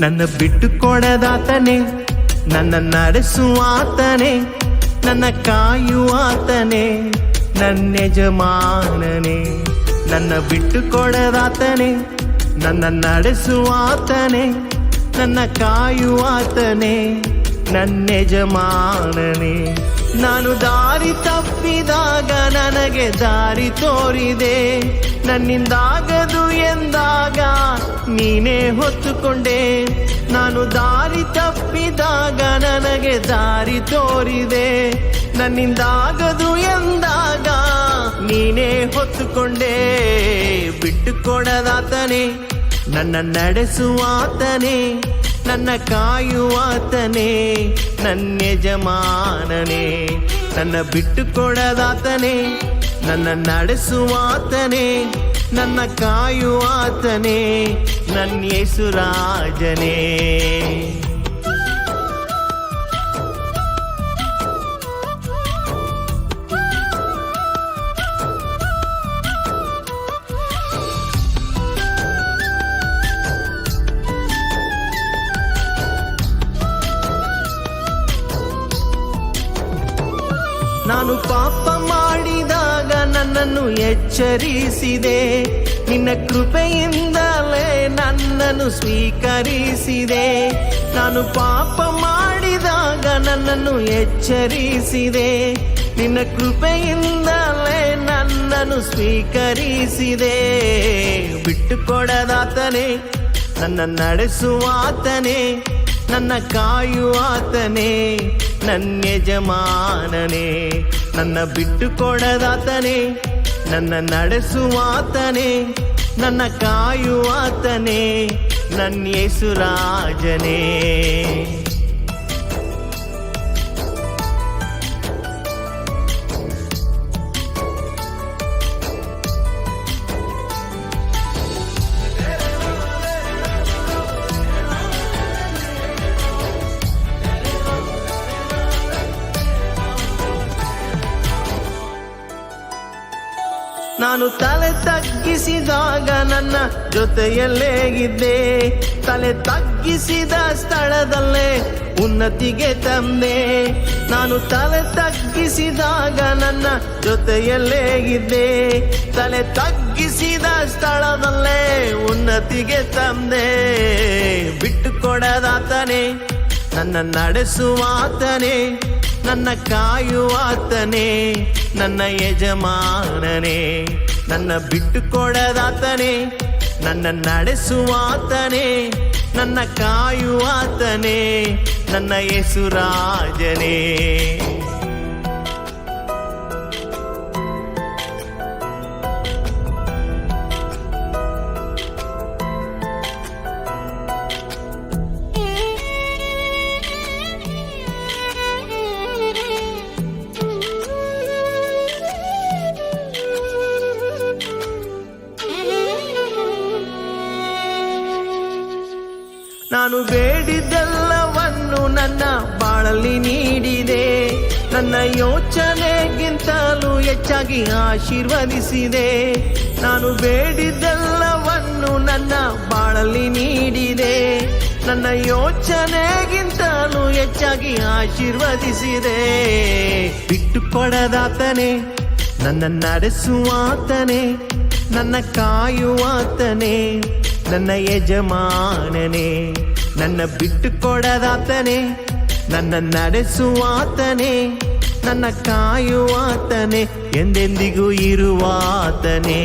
ನನ್ನ ಬಿಟ್ಟು ಕೊಡದಾತನೆ, ನನ್ನ ನಡೆಸುವಾತನೆ ನನ್ನ ಕಾಯುವಾತನೆ ನನ್ನ ಯಜಮಾನನೆ, ನನ್ನ ಬಿಟ್ಟು ಕೊಡದಾತನೆ, ನನ್ನ ನಡೆಸುವಾತನೆ ನನ್ನ ಕಾಯುವಾತನೆ ನನ್ನ ಯಜಮಾನನೆ. ನಾನು ದಾರಿ ತಪ್ಪಿದಾಗ ನನಗೆ ದಾರಿ ತೋರಿದೆ, ನನ್ನಿಂದಾಗದು ನೀನೇ ಹೊತ್ತುಕೊಂಡೆ. ನಾನು ದಾರಿ ತಪ್ಪಿದಾಗ ನನಗೆ ದಾರಿ ತೋರಿದೆ. ನನ್ನಿಂದಾಗದು ಎಂದಾಗ ನೀನೇ ಹೊತ್ತುಕೊಂಡೆ. ಬಿಟ್ಟು ಕೊಡದಾತನೆ ನನ್ನ ನಡೆಸುವಾತನೆ, ನನ್ನ ಕಾಯುವಾತನೆ, ನನ್ನ ಯಜಮಾನನೇ, ನನ್ನ ಬಿಟ್ಟು ಕೊಡದಾತನೆ ನನ್ನ ನಡೆಸುವಾತನೆ. ನನ್ನ ಕಾಯುವಾತನೇ ನನ್ನ ಯೇಸುರಾಜನೇ. ನಾನು ಪಾಪ ಮಾಡಿದಾಗ ನನ್ನನ್ನು ಎಚ್ಚರಿಸಿದೆ. ನಿನ್ನ ಕೃಪೆಯಿಂದಲೇ ನನ್ನನ್ನು ಸ್ವೀಕರಿಸಿದೆ. ನಾನು ಪಾಪ ಮಾಡಿದಾಗ ನನ್ನನ್ನು ಎಚ್ಚರಿಸಿದೆ. ನಿನ್ನ ಕೃಪೆಯಿಂದಲೇ ನನ್ನನ್ನು ಸ್ವೀಕರಿಸಿದೆ. ಬಿಟ್ಟು ಕೊಡದಾತನೆ ನನ್ನ ನಡೆಸುವಾತನೆ ನನ್ನ ಕಾಯುವಾತನೇ ನನ್ನ ಯಜಮಾನನೇ. ನನ್ನ ಬಿಟ್ಟು ಕೊಡದಾತನೇ ನನ್ನ ನಡೆಸುವಾತನೇ ನನ್ನ ಕಾಯುವಾತನೇ ನನ್ನ ಯೇಸುರಾಜನೇ ನಾನು ತಲೆ ತಗ್ಗಿಸಿದಾಗ ನನ್ನ ಜೊತೆಯಲ್ಲೇ ಇದ್ದೆ. ತಲೆ ತಗ್ಗಿಸಿದ ಸ್ಥಳದಲ್ಲೇ ಉನ್ನತಿಗೆ ತಂದೆ. ನಾನು ತಲೆ ತಗ್ಗಿಸಿದಾಗ ನನ್ನ ಜೊತೆಯಲ್ಲೇ ಇದ್ದೆ. ತಲೆ ತಗ್ಗಿಸಿದ ಸ್ಥಳದಲ್ಲೇ ಉನ್ನತಿಗೆ ತಂದೆ. ಬಿಟ್ಟು ಕೊಡದಾತನೇ ನನ್ನ ನಡೆಸುವಾತನೆ. ನನ್ನ ಕಾಯುವಾತನೇ ನನ್ನ ಯಜಮಾನನೇ. ನನ್ನ ಬಿಟ್ಟು ಕೊಡದಾತನೆ ನನ್ನ ನಡೆಸುವಾತನೇ ನನ್ನ ಕಾಯುವಾತನೇ ನನ್ನ ಯೇಸುರಾಜನೇ ನಾನು ಬೇಡಿದ್ದೆಲ್ಲವನ್ನು ನನ್ನ ಬಾಳಲ್ಲಿ ನೀಡಿದೆ. ನನ್ನ ಯೋಚನೆಗಿಂತಲೂ ಹೆಚ್ಚಾಗಿ ಆಶೀರ್ವದಿಸಿದೆ. ನಾನು ಬೇಡಿದ್ದೆಲ್ಲವನ್ನು ನನ್ನ ಬಾಳಲ್ಲಿ ನೀಡಿದೆ. ನನ್ನ ಯೋಚನೆಗಿಂತಲೂ ಹೆಚ್ಚಾಗಿ ಆಶೀರ್ವದಿಸಿದೆ. ಬಿಟ್ಟು ಕೊಡದಾತನೆ ನನ್ನ ನಡೆಸುವಾತನೆ ನನ್ನ ಕಾಯುವಾತನೇ ನನ್ನ ಯಜಮಾನನೇ ನನ್ನ ಬಿಟ್ಟು ಕೊಡದಾತನೇ ನನ್ನ ನಡೆಸುವಾತನೇ ನನ್ನ ಕಾಯುವಾತನೇ ಎಂದೆಂದಿಗೂ ಇರುವಾತನೇ.